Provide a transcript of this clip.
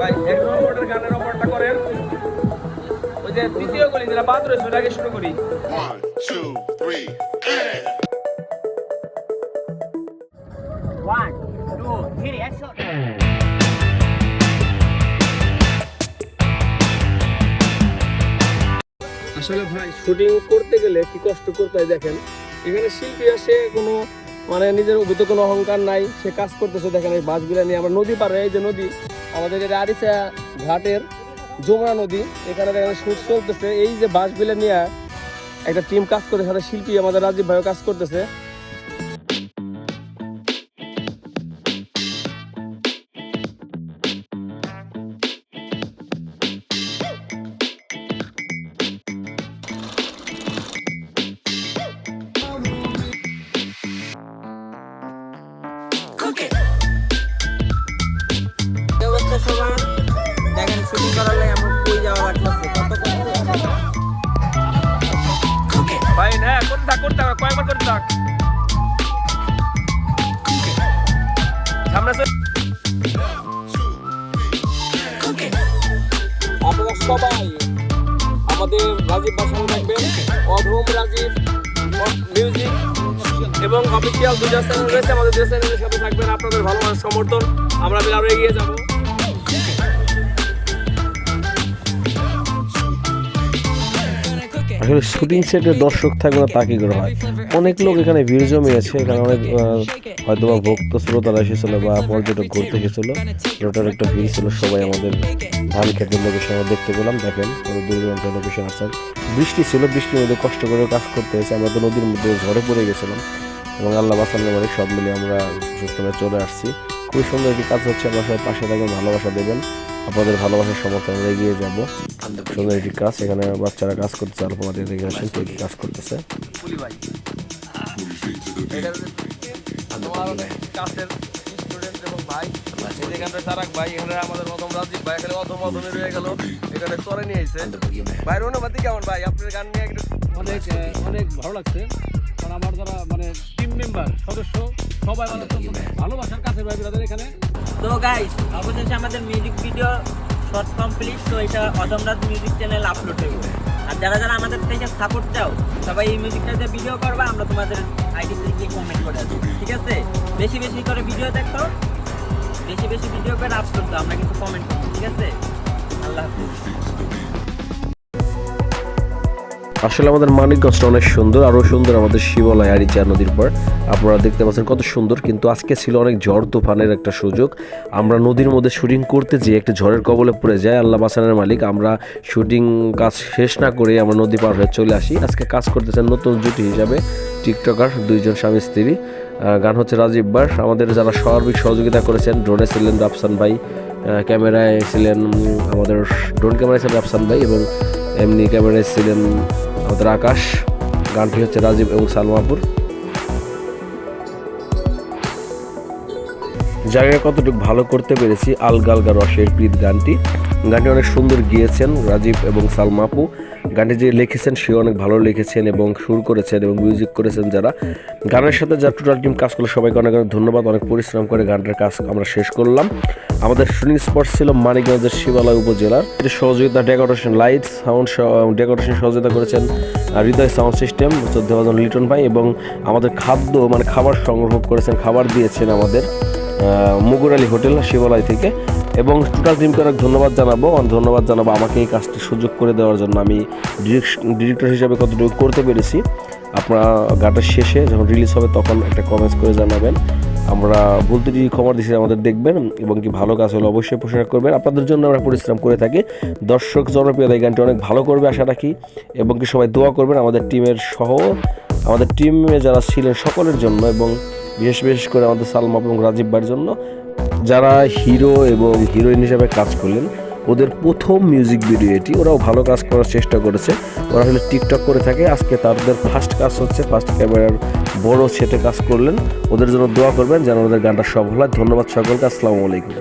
ভাই এক নম্বরের গানের অফারটা করেন। ওই যে তৃতীয় গলি যেটা বাদ রয়েছে ওটাকে শুরু করি। One, two, three, and. One, two, three, আসলে ভাই শুটিং করতে গেলে কি কষ্ট করতে হয় দেখেন? এখানে শিল্পী আসে কোনো মানে নিজের ভিতরে কোনো অহংকার নাই, সে কাজ করতেছে দেখেন এই বাসগুলো নিয়ে। আমরা নদী পারে এই যে নদী, আমাদের এটা আরিচা ঘাটের যমুনা নদী, এখানে দেখেন সুর চলতেছে। এই যে বাসগুলো নিয়ে একটা টিম কাজ করে সাথে শিল্পী আমাদের রাজীব ভাইও কাজ করতেছে। থাক করতে থাক কয়েকবার করতে থাক সামনে আপনারা সবাই আমাদের রাজীব বাসায় থাকবেন, অধম রাজীব মিউজিক এবং অফিসিয়াল দুটো চ্যানেল রয়েছে, আমাদের দুটো চ্যানেলের সাথে থাকবেন। আপনাদের ভালোবাসার সমর্থন, আমরা মিলে আরও এগিয়ে যাব। আসলে শুটিং সেটে দর্শক থাকবে না, তা কি করে হয়? অনেক লোক এখানে ভিড় জমিয়েছে এখানে অনেক হয়তো বা ভক্ত শ্রোতারা এসেছিল বা পর্যটক ঘুরতে এসেছিল। ওটার একটা ভিড় ছিল, সবাই আমাদের ধান খেতের লোকেশন আমরা দেখতে পেলাম। দেখেন দূরান্ত লোকেশন আছে। বৃষ্টি ছিল, বৃষ্টির মধ্যে কষ্ট করে কাজ করতে হয়েছে আমরা তো নদীর মধ্যে ঝড়ে পড়ে গেছিলাম। এবং আল্লাহ বাসানের বাড়ি সব মিলে আমরা সুস্থভাবে চলে আসছি। খুবই সুন্দর একটি কাজ হচ্ছে, আপনার সবাই পাশে থাকবেন, ভালোবাসা দেবেন। আপনাদের ভালোবাসার সমর্থন আমরা এগিয়ে যাব। সুন্দর একটি কাজ এখানে বাচ্চারা কাজ করতেছে, আলফা মাটিয়া থেকে আসেন কাজ করতেছে যে তারাক ভাই এখানে আমাদের অদম রাজীব ভাই এখানে রয়ে গেল এখানে চলে নিয়ে এসে ভাইয়ের কেমন ভাই আপনার গান নিয়ে অনেক অনেক ভালো লাগছে কারণ আমার যারা মানে টিম মেম্বার সদস্য সবাই ভালোবাসার কাছে ভাই এখানে তো আমাদের মিউজিক ভিডিও শর্ট কমপ্লিট তো এটা অদমরাজ মিউজিক চ্যানেল আপলোড হয়ে আর যারা যারা আমাদের থেকে সাপোর্ট চাও, সবাই এই মিউজিকটাতে ভিডিও করবা, আমরা তোমাদের আইডি থেকে কমেন্ট করে আসব। ঠিক আছে? বেশি বেশি করে ভিডিও দেখো, বেশি বেশি ভিডিও করে আপলোড দাও, আমরা কিন্তু কমেন্ট করব। ঠিক আছে? আল্লাহ হাফিজ। আসলে আমাদের মানিকগঞ্জটা অনেক সুন্দর, আরও সুন্দর আমাদের শিবালয় আরিচা নদীর পর আপনারা দেখতে পাচ্ছেন কত সুন্দর, কিন্তু আজকে ছিল অনেক ঝড় তুফানের একটা সুযোগ। আমরা নদীর মধ্যে শুটিং করতে যেয়ে একটা ঝড়ের কবলে পড়ে যায় আল্লাহ বাসানের মালিক। আমরা শুটিং কাজ শেষ না করে আমরা নদী পার হয়ে চলে আসি। আজকে কাজ করতেছেন নতুন জুটি হিসাবে টিকটকার, দুইজন স্বামী স্ত্রী। গান হচ্ছে রাজীব বার আমাদের যারা সার্বিক সহযোগিতা করেছেন ড্রোনে ছিলেন রাফসান ভাই ক্যামেরায় ছিলেন আমাদের ড্রোন ক্যামেরায় ছিলেন রাফসান ভাই এবং এমনি ক্যামেরায় ছিলেন আমাদের আকাশ গানটি হচ্ছে রাজীব এবং সালমাপুর। জায়গা কতটুকু ভালো করতে পেরেছি, আলগা আলগালগা রসের প্রীত গানটি। গানটি অনেক সুন্দর গিয়েছেন রাজীব এবং সালমাপু। গানটি যে লিখেছেন সে অনেক ভালো লিখেছেন এবং সুর করেছেন এবং মিউজিক করেছেন যারা। গানের সাথে যারা টোটাল টিম কাজ করল, সবাইকে অনেক অনেক ধন্যবাদ। অনেক পরিশ্রম করে গানটার কাজ আমরা শেষ করলাম। আমাদের শুটিং স্পট ছিল মানিকগঞ্জের শিবালয় উপজেলার। এটি সহযোগিতা ডেকোরেশন লাইট সাউন্ড ডেকোরেশন সহযোগিতা করেছেন হৃদয় সাউন্ড সিস্টেম চোদ্দজন লিটন ভাই এবং আমাদের খাদ্য মানে খাবার সংগ্রহ করেছেন, খাবার দিয়েছেন আমাদের মুগুর আলী হোটেল, শিবালয় থেকে। এবং টোটাল টিমকে অনেক ধন্যবাদ জানাব। ধন্যবাদ জানাব আমাকে এই কাজটি সুযোগ করে দেওয়ার জন্য। আমি ডিরেক্টর হিসাবে কতটুকু করতে পেরেছি, আপনারা গানটা শেষে যখন রিলিজ হবে তখন একটা কমেন্টস করে জানাবেন। আমরা ভুল ত্রুটি ক্ষমা দিচ্ছি আমাদের দেখবেন এবং কি ভালো কাজ হলে অবশ্যই প্রশংসা করবেন। আপনাদের জন্য আমরা পরিশ্রম করে থাকি। দর্শক জনপ্রিয়তা এই গানটি অনেক ভালো করবে আশা রাখি। এবং কি সবাই দোয়া করবেন আমাদের টিমের সহ, আমাদের টিমে যারা ছিলেন সকলের জন্য এবং বিশেষ বিশেষ করে আমাদের সালমা এবং রাজীব ভাইয়ের জন্য। যারা হিরো এবং হিরোইন হিসাবে কাজ করলেন, ওদের প্রথম মিউজিক ভিডিও এটি, ওরাও ভালো কাজ করার চেষ্টা করেছে। ওরা আসলে টিকটক করে থাকে, আজকে তাদের ফার্স্ট কাজ হচ্ছে ফার্স্ট ক্যামেরার বড় সেটে কাজ করলেন। ওদের জন্য দোয়া করবেন যেন ওদের গানটা সফল হয়। ধন্যবাদ সকলকে, আসসালামু আলাইকুম।